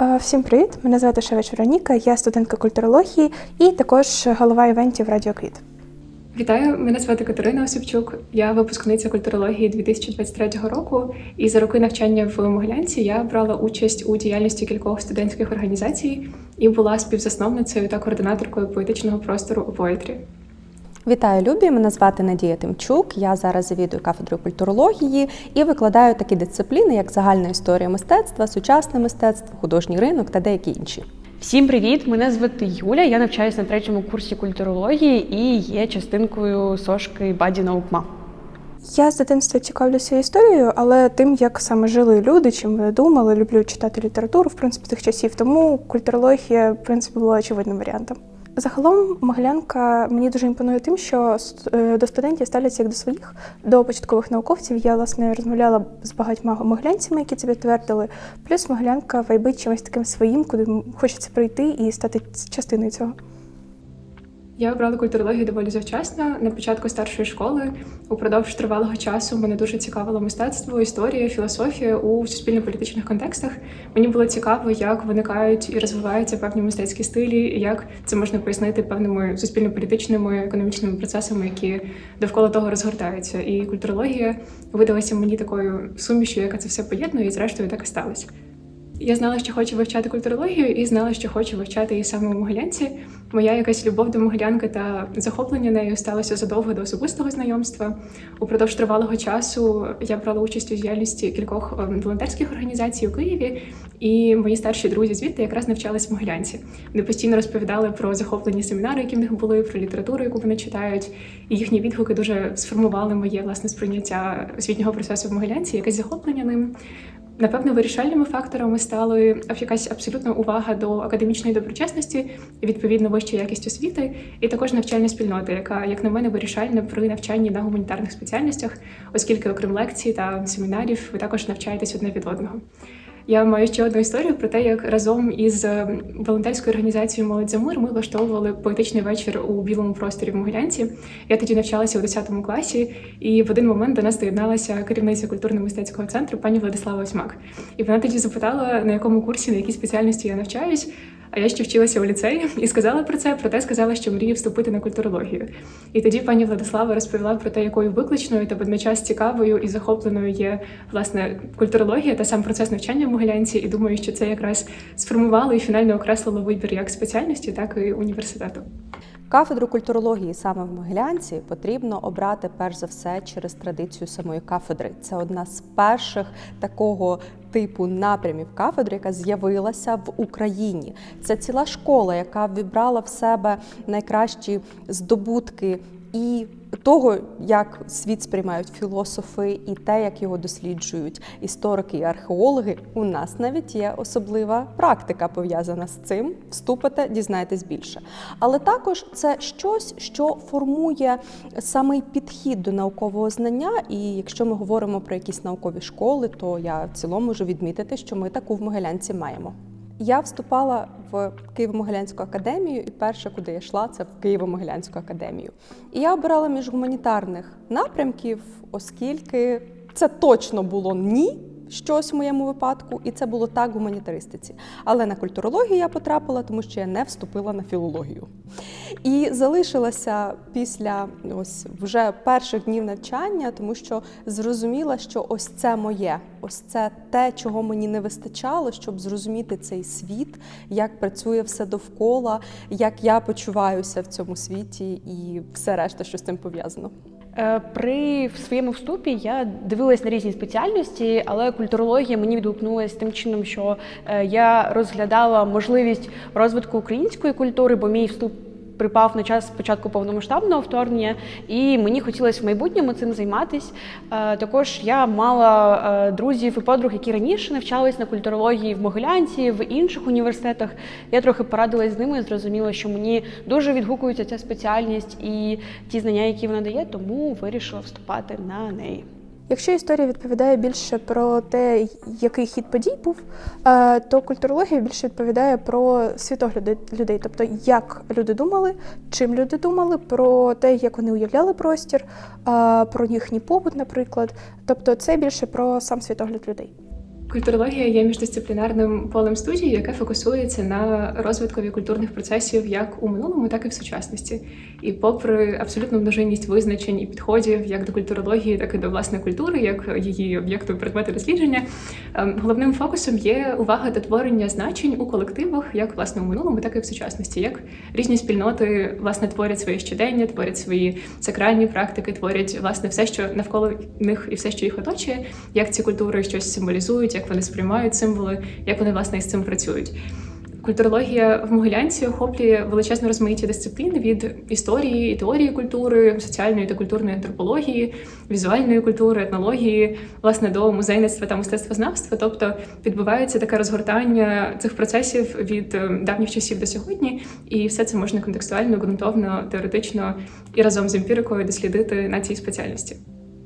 Е, Всім привіт! Мене звати Шевич Вероніка, я студентка культурології і також голова івентів Радіо Квіт. Вітаю, мене звати Катерина Осипчук. Я випускниця культурології 2023 року. І за роки навчання в Могилянці я брала участь у діяльності кількох студентських організацій і була співзасновницею та координаторкою поетичного простору у поетрі. Вітаю, любі! Мене звати Надія Тимчук. Я зараз завідую кафедрою культурології і викладаю такі дисципліни, як загальна історія мистецтва, сучасне мистецтво, художній ринок та деякі інші. Всім привіт! Мене звати Юля. Я навчаюся на третьому курсі культурології і є частинкою сошки Баді Наукма. Я з дитинства цікавлюся історією, але тим, як саме жили люди, чим вони думали, люблю читати літературу, в принципі, тих часів. Тому культурологія, в принципі, була очевидним варіантом. Загалом, Могилянка мені дуже імпонує тим, що е, до студентів ставляться як до своїх, до початкових науковців. Я власне розмовляла з багатьма могилянцями, які це підтвердили. Плюс Могилянка вайбить чимось таким своїм, куди хочеться прийти і стати частиною цього. Я обрала культурологію доволі завчасно. На початку старшої школи упродовж тривалого часу мене дуже цікавило мистецтво, історія, філософія у суспільно-політичних контекстах. Мені було цікаво, як виникають і розвиваються певні мистецькі стилі, як це можна пояснити певними суспільно-політичними економічними процесами, які довкола того розгортаються. І культурологія видалася мені такою сумішю, яка це все поєднує, і зрештою так і сталося. Я знала, що хочу вивчати культурологію, і знала, що хочу вивчати її саме у Могилянці. Моя якась любов до Могилянки та захоплення нею сталося задовго до особистого знайомства. Упродовж тривалого часу я брала участь у діяльності кількох ем, волонтерських організацій у Києві, і мої старші друзі звідти якраз навчались в Могилянці. Вони постійно розповідали про захоплені семінари, які в них були, про літературу, яку вони читають. І їхні відгуки дуже сформували моє власне сприйняття освітнього процесу в Могилянці, якесь захоплення ним. Напевно, вирішальними факторами стали якась абсолютна увага до академічної доброчесності, і відповідно вища якість освіти, і також навчальна спільнота, яка, як на мене, вирішальна при навчанні на гуманітарних спеціальностях, оскільки, окрім лекцій та семінарів, ви також навчаєтесь одне від одного. Я маю ще одну історію про те, як разом із е, волонтерською організацією Молодь за мир ми влаштовували поетичний вечір у білому просторі в Могилянці. Я тоді навчалася у 10 класі, і в один момент до нас доєдналася керівниця культурно-мистецького центру пані Владислава Осьмак. І вона тоді запитала, на якому курсі, на якій спеціальності я навчаюсь. А я ще вчилася у ліцеї і сказала про це, проте сказала, що мрію вступити на культурологію. І тоді пані Владислава розповіла про те, якою викличною та водночас цікавою і захопленою є власне культурологія та сам процес навчання в Могилянці. І думаю, що це якраз сформувало і фінально окреслило вибір як спеціальності, так і університету. Кафедру культурології саме в Могилянці потрібно обрати перш за все через традицію самої кафедри. Це одна з перших такого типу напрямів кафедри, яка з'явилася в Україні. Це ціла школа, яка вібрала в себе найкращі здобутки і того, як світ сприймають філософи, і те, як його досліджують історики і археологи. У нас навіть є особлива практика пов'язана з цим. Вступите, дізнаєтесь більше. Але також це щось, що формує самий підхід до наукового знання. І якщо ми говоримо про якісь наукові школи, то я в цілому можу відмітити, що ми таку в Могилянці маємо. Я вступала в Києво-Могилянську академію, і перше, куди я йшла, це в Києво-Могилянську академію. І я обирала між гуманітарних напрямків, оскільки це точно було ні. Щось в моєму випадку, і це було так в гуманітаристиці. Але на культурологію я потрапила, тому що я не вступила на філологію. І залишилася після ось вже перших днів навчання, тому що зрозуміла, що ось це моє, ось це те, чого мені не вистачало, щоб зрозуміти цей світ, як працює все довкола, як я почуваюся в цьому світі, і все решта, що з цим пов'язано. Е, При своєму вступі я дивилась на різні спеціальності, але культурологія мені відгукнулася тим чином, що е, я розглядала можливість розвитку української культури, бо мій вступ припав на час початку повномасштабного вторгнення, і мені хотілося в майбутньому цим займатися. Е, Також я мала е, друзів і подруг, які раніше навчались на культурології в Могилянці, в інших університетах. Я трохи порадилась з ними, зрозуміла, що мені дуже відгукується ця спеціальність і ті знання, які вона дає, тому вирішила вступати на неї. Якщо історія відповідає більше про те, який хід подій був, е, то культурологія більше відповідає про світогляди людей, тобто як люди думали, чим люди думали, про те, як вони уявляли простір, е, про їхній побут, наприклад. Тобто, це більше про сам світогляд людей. Культурологія є міждисциплінарним полем студії, яке фокусується на розвиткові культурних процесів як у минулому, так і в сучасності. І попри абсолютну множинність визначень і підходів як до культурології, так і до власної культури, як її об'єкту предмету дослідження, ем, головним фокусом є увага до творення значень у колективах, як власне у минулому, так і в сучасності, як різні спільноти власне творять свої щодення, творять свої сакральні практики, творять власне все, що навколо них і все, що їх оточує, як ці культури щось символізують, як вони сприймають символи, як вони власне із цим працюють. Культурологія в Могилянці охоплює величезну розмаїття дисциплін від історії і теорії культури, соціальної та культурної антропології, візуальної культури, етнології, власне до музейництва та мистецтвознавства. Тобто відбувається таке розгортання цих процесів від е, давніх часів до сьогодні, і все це можна контекстуально, ґрунтовно, теоретично і разом з емпірикою дослідити на цій спеціальності.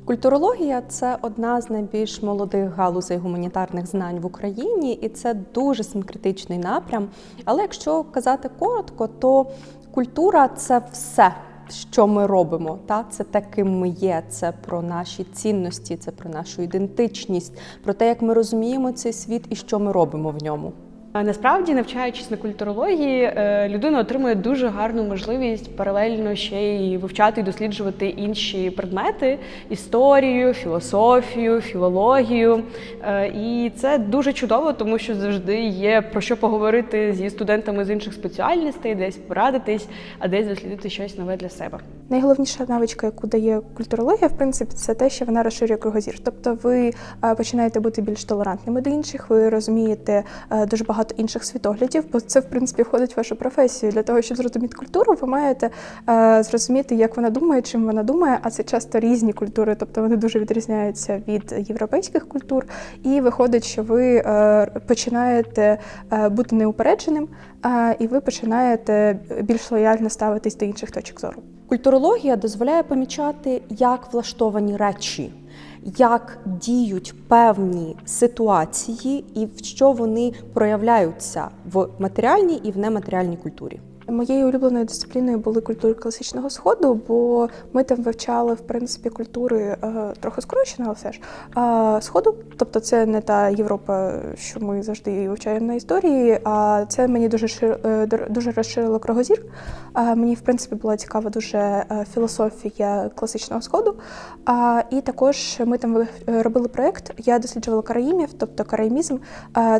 Культурологія це одна з найбільш молодих галузей гуманітарних знань в Україні, і це дуже синкретичний напрям. Але якщо казати коротко, то культура це все. Що ми робимо, та це те, ким ми є. Це про наші цінності, це про нашу ідентичність, про те, як ми розуміємо цей світ і що ми робимо в ньому. А Насправді, навчаючись на культурології, е, людина отримує дуже гарну можливість паралельно ще й вивчати і досліджувати інші предмети: історію, філософію, філологію. Е, І це дуже чудово, тому що завжди є про що поговорити зі студентами з інших спеціальностей, десь порадитись, а десь дослідити щось нове для себе. Найголовніша навичка, яку дає культурологія, в принципі, це те, що вона розширює кругозір. Тобто ви е, починаєте бути більш толерантними до інших, ви розумієте е, дуже багато інших світоглядів, бо це в принципі входить в вашу професію. Для того, щоб зрозуміти культуру, ви маєте е, зрозуміти, як вона думає, чим вона думає, а це часто різні культури, тобто вони дуже відрізняються від європейських культур. І виходить, що ви е, починаєте е, бути неупередженим, е, і ви починаєте більш лояльно ставитись до інших точок зору. Культурологія дозволяє помічати, як влаштовані речі, як діють певні ситуації і в що вони проявляються в матеріальній і в нематеріальній культурі. Моєю улюбленою дисципліною були культури класичного сходу, бо ми там вивчали в принципі культури е, трохи скорочено, все ж сходу. Тобто, це не та Європа, що ми завжди вивчаємо на історії. А це мені дуже е, дуже розширило кругозір. Мені в принципі була цікава дуже е, філософія класичного сходу. І також ми там робили проєкт. Я досліджувала караїмів, тобто караїмізм.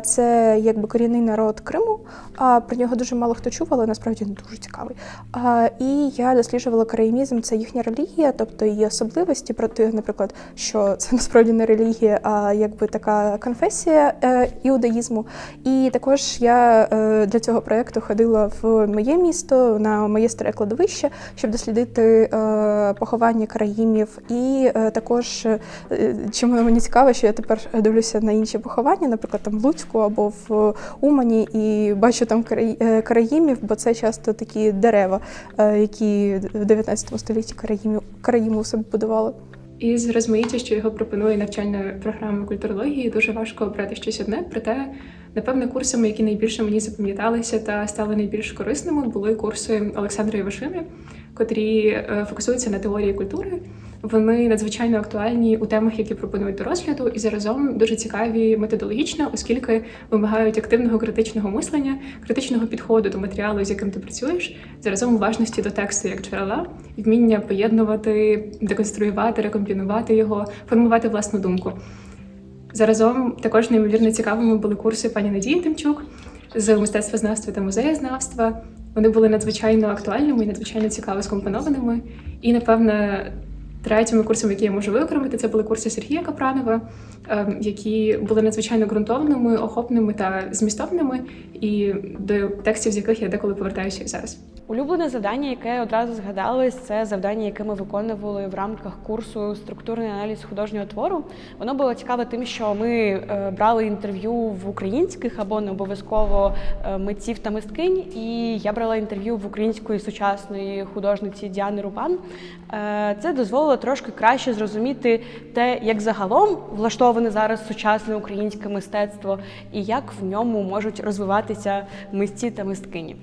Це якби корінний народ Криму. А про нього дуже мало хто чув, але насправді він дуже цікавий. А, і я досліджувала караїмізм, це їхня релігія, тобто її особливості проти, наприклад, що це насправді не релігія, а якби така конфесія е, іудаїзму. І також я е, для цього проєкту ходила в моє місто на моє старе кладовище, щоб дослідити е, поховання караїмів. І також чим мені цікаво, що я тепер дивлюся на інші поховання, наприклад, там в Луцьку або в Умані, і бачу там караїмів, бо це часто такі дерева, е, які в 19 столітті Країну собі будували. І з розмаїття, що його пропонує навчальна програма культурології, дуже важко обрати щось одне. Проте, напевне, курсами, які найбільше мені запам'яталися та стали найбільш корисними, були курси Олександра Івашини, котрі е, фокусуються на теорії культури. Вони надзвичайно актуальні у темах, які пропонують до розгляду, і заразом дуже цікаві методологічно, оскільки вимагають активного критичного мислення, критичного підходу до матеріалу, з яким ти працюєш, заразом уважності до тексту як джерела, вміння поєднувати, деконструювати, рекомпінувати його, формувати власну думку. Заразом також неймовірно цікавими були курси пані Надії Тимчук з мистецтвознавства та музеєзнавства. Вони були надзвичайно актуальними і надзвичайно цікаво скомпонованими. І, напевне, третіми курсами, які я можу виокремити, це були курси Сергія Капранова, ем, які були надзвичайно ґрунтовними, охопними та змістовними, і до текстів, з яких я деколи повертаюся і зараз. Улюблене завдання, яке одразу згадалось, це завдання, яке ми виконували в рамках курсу структурний аналіз художнього твору. Воно було цікаве тим, що ми е, брали інтерв'ю в українських або не обов'язково е, митців та мисткинь. І я брала інтерв'ю в української сучасної художниці Діани Рубан. Е, Це дозволило трошки краще зрозуміти те, як загалом влаштоване зараз сучасне українське мистецтво і як в ньому можуть розвиватися митці та мисткині.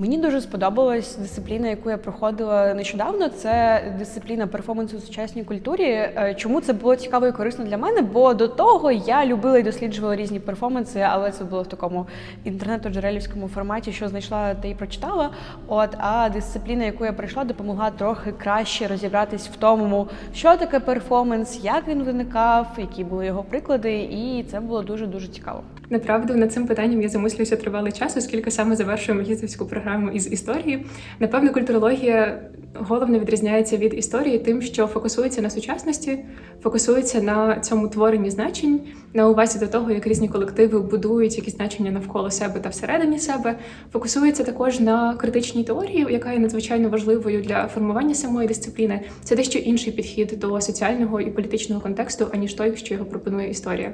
Мені дуже сподобалась дисципліна, яку я проходила нещодавно. Це дисципліна перформансу у сучасній культурі. Е, Чому це було цікаво і корисно для мене? Бо до того я любила і досліджувала різні перформанси, але це було в такому інтернето-джерелівському форматі, що знайшла та і прочитала. От а дисципліна, яку я пройшла, допомогла трохи краще розібратись в тому, що таке перформанс, як він виникав, які були його приклади, і це було дуже дуже цікаво. Направду над цим питанням я замислююся тривалий час, оскільки саме завершую магістрівську програму із історії. Напевно, культурологія головно відрізняється від історії тим, що фокусується на сучасності, фокусується на цьому творенні значень, на увазі до того, як різні колективи будують якісь значення навколо себе та всередині себе. Фокусується також на критичній теорії, яка є надзвичайно важливою для формування самої дисципліни. Це дещо інший підхід до соціального і політичного контексту, аніж той, що його пропонує історія.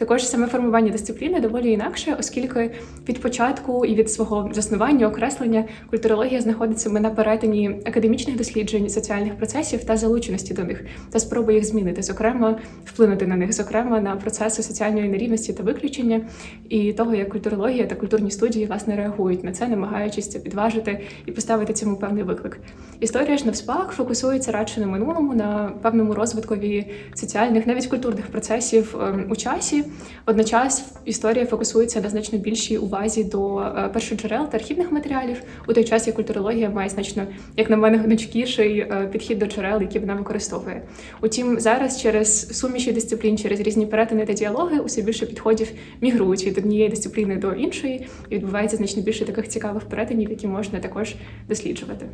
Також саме формування дисципліни доволі інакше, оскільки від початку і від свого заснування, окреслення культурологія знаходиться саме на перетині академічних досліджень, соціальних процесів та залученості до них, та спроби їх змінити, зокрема вплинути на них, зокрема на процеси соціальної нерівності та виключення, і того, як культурологія та культурні студії власне реагують на це, намагаючись це підважити і поставити цьому певний виклик. Історія ж навспак фокусується радше на минулому, на певному розвиткові соціальних, навіть культурних процесів ем, у часі. Водночас історія фокусується на значно більшій увазі до е, першоджерел та архівних матеріалів, у той час як культурологія має значно, як на мене, гнучкіший е, підхід до джерел, які вона використовує. Утім, зараз через суміші дисциплін, через різні перетини та діалоги, усе більше підходів мігрують від однієї дисципліни до іншої, і відбувається значно більше таких цікавих перетинів, які можна також досліджувати.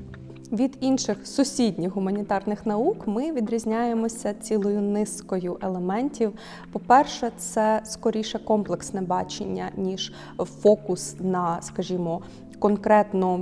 Від інших сусідніх гуманітарних наук ми відрізняємося цілою низкою елементів. По-перше, це скоріше комплексне бачення, ніж фокус на, скажімо, конкретно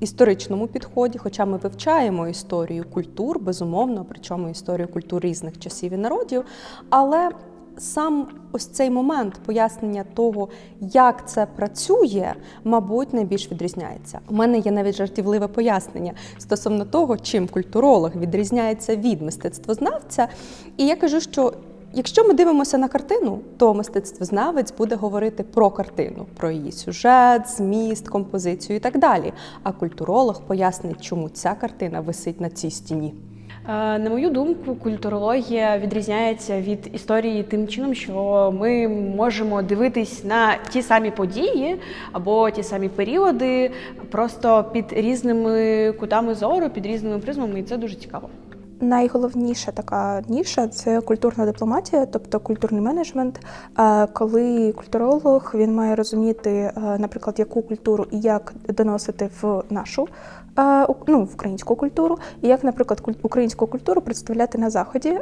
історичному підході, хоча ми вивчаємо історію культур, безумовно, причому історію культур різних часів і народів. Але сам ось цей момент пояснення того, як це працює, мабуть, найбільш відрізняється. У мене є навіть жартівливе пояснення стосовно того, чим культуролог відрізняється від мистецтвознавця. І я кажу, що Якщо ми дивимося на картину, то мистецтвознавець буде говорити про картину, про її сюжет, зміст, композицію і так далі. А культуролог пояснить, чому ця картина висить на цій стіні. Е, На мою думку, культурологія відрізняється від історії тим чином, що ми можемо дивитись на ті самі події або ті самі періоди, просто під різними кутами зору, під різними призмами, і це дуже цікаво. Найголовніша така ніша це культурна дипломатія, тобто культурний менеджмент. Е, Коли культуролог він має розуміти, е, наприклад, яку культуру і як доносити в нашу е, ну, українську культуру, і як, наприклад, українську культуру представляти на заході.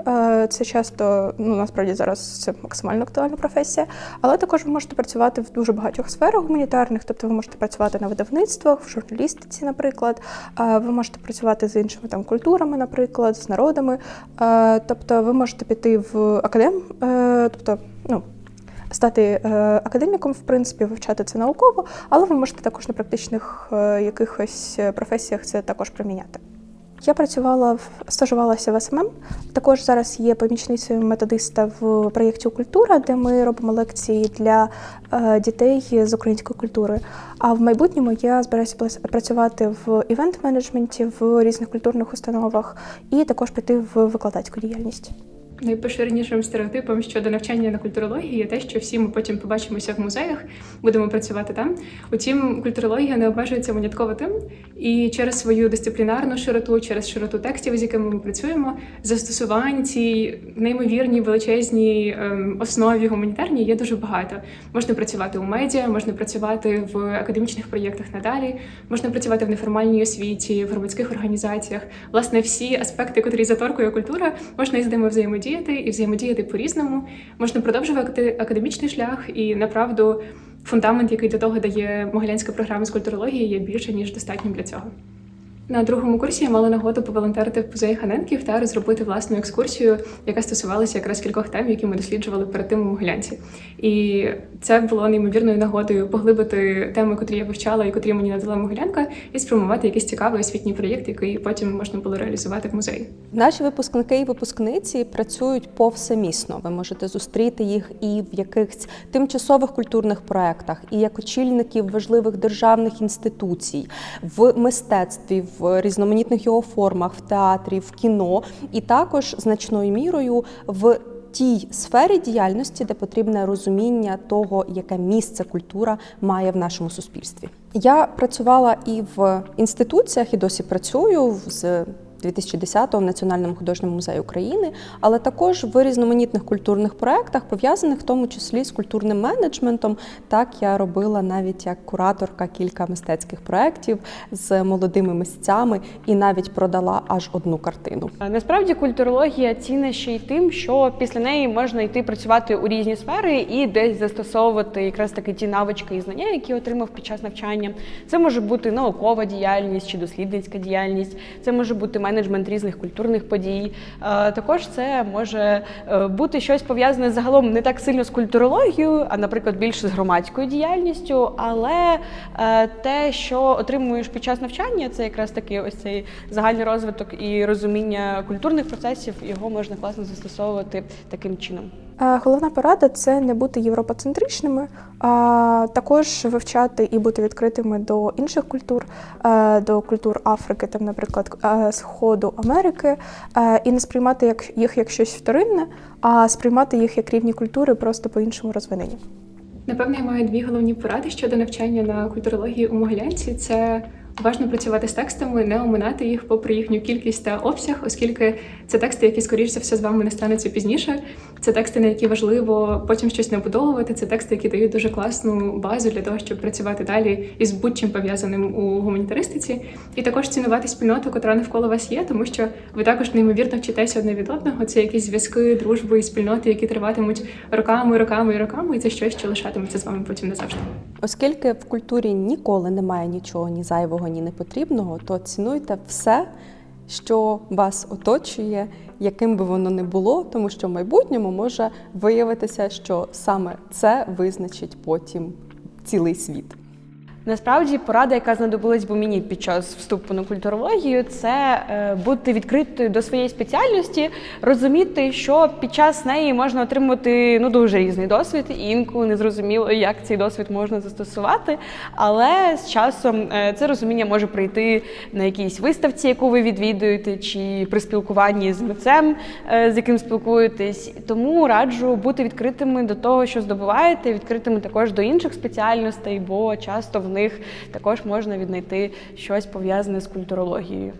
Це часто ну насправді зараз це максимально актуальна професія, але також ви можете працювати в дуже багатьох сферах гуманітарних, тобто ви можете працювати на видавництвах, в журналістиці, наприклад. Ви можете працювати з іншими там культурами, наприклад, з народами. Е, Тобто ви можете піти в академ, е, тобто, ну. Стати е, академіком, в принципі, вивчати це науково, але ви можете також на практичних якихось професіях це також приміняти. Я працювала в стажувалася в СММ. Також зараз є помічницею методиста в проєкті Культура, де ми робимо лекції для е, дітей з української культури. А в майбутньому я збираюся працювати в івент-менеджменті в різних культурних установах і також піти в викладацьку діяльність. Найпоширенішим стереотипом щодо навчання на культурології є те, що всі ми потім побачимося в музеях, будемо працювати там. Утім, культурологія не обмежується винятково тим, і через свою дисциплінарну широту, через широту текстів, з якими ми працюємо, застосувань цій неймовірній величезній ем, основі гуманітарній є дуже багато. Можна працювати у медіа, можна працювати в академічних проєктах надалі, можна працювати в неформальній освіті, в громадських організаціях. Власне, всі аспекти, котрі заторкує культура, можна із ними взаємодіяти і взаємодіяти по-різному. Можна продовжувати академічний шлях і направду фундамент, який до того дає Могилянська програма з культурології, є більше ніж достатнім для цього. На другому курсі я мала нагоду поволонтерити в музеї Ханенків та розробити власну екскурсію, яка стосувалася якраз кількох тем, які ми досліджували перед тим у Могилянці. І це було неймовірною нагодою поглибити теми, котрі я вивчала і котрі мені надала Могилянка, і спрямувати якийсь цікавий освітній проєкт, який потім можна було реалізувати в музеї. Наші випускники і випускниці працюють повсемісно. Ви можете зустріти їх і в якихось тимчасових культурних проєктах, і як очільників важливих державних інституцій, в мистецтві, в різноманітних його формах, в театрі, в кіно, і також значною мірою в тій сфері діяльності, де потрібне розуміння того, яке місце культура має в нашому суспільстві. Я працювала і в інституціях, і досі працюю з 2010-го в Національному художньому музеї України, але також в різноманітних культурних проєктах, пов'язаних в тому числі з культурним менеджментом. Так я робила навіть як кураторка кілька мистецьких проєктів з молодими митцями і навіть продала аж одну картину. Насправді культурологія цінна ще й тим, що після неї можна йти працювати у різні сфери і десь застосовувати якраз таки ті навички і знання, які отримав під час навчання. Це може бути наукова діяльність чи дослідницька діяльність, це може бути менеджмент різних культурних подій. Е, Також це може е, бути щось пов'язане загалом не так сильно з культурологією, а наприклад, більше з громадською діяльністю. Але е, те, що отримуєш під час навчання, це якраз таки ось цей загальний розвиток і розуміння культурних процесів, його можна класно застосовувати таким чином. Е, Головна порада це не бути європоцентричними, а також вивчати і бути відкритими до інших культур, е, до культур Африки, там, наприклад, е, Сходу Америки, і не сприймати їх як щось вторинне, а сприймати їх як рівні культури, просто по-іншому розвинені. Напевно, я маю дві головні поради щодо навчання на культурології у Могилянці. Це уважно працювати з текстами, не оминати їх попри їхню кількість та обсяг, оскільки це тексти, які скоріш за все з вами не стануться пізніше. Це тексти, на які важливо потім щось набудовувати. Це тексти, які дають дуже класну базу для того, щоб працювати далі із будь-чим пов'язаним у гуманітаристиці, і також цінувати спільноту, котра навколо вас є, тому що ви також неймовірно вчитеся одне від одного. Це якісь зв'язки, дружби і спільноти, які триватимуть роками, роками і роками, і це щось, що лишатиметься з вами потім назавжди. Оскільки в культурі ніколи немає нічого ні зайвого, ні непотрібного, то цінуйте все, що вас оточує, яким би воно не було, тому що в майбутньому може виявитися, що саме це визначить потім цілий світ. Насправді порада, яка знадобилась би мені під час вступу на культурологію, це е, бути відкритою до своєї спеціальності, розуміти, що під час неї можна отримати ну дуже різний досвід, і інколи не зрозуміло, як цей досвід можна застосувати. Але з часом е, це розуміння може прийти на якійсь виставці, яку ви відвідуєте, чи при спілкуванні з митцем, е, з яким спілкуєтесь. Тому раджу бути відкритими до того, що здобуваєте, відкритими також до інших спеціальностей, бо часто них також можна віднайти щось пов'язане з культурологією.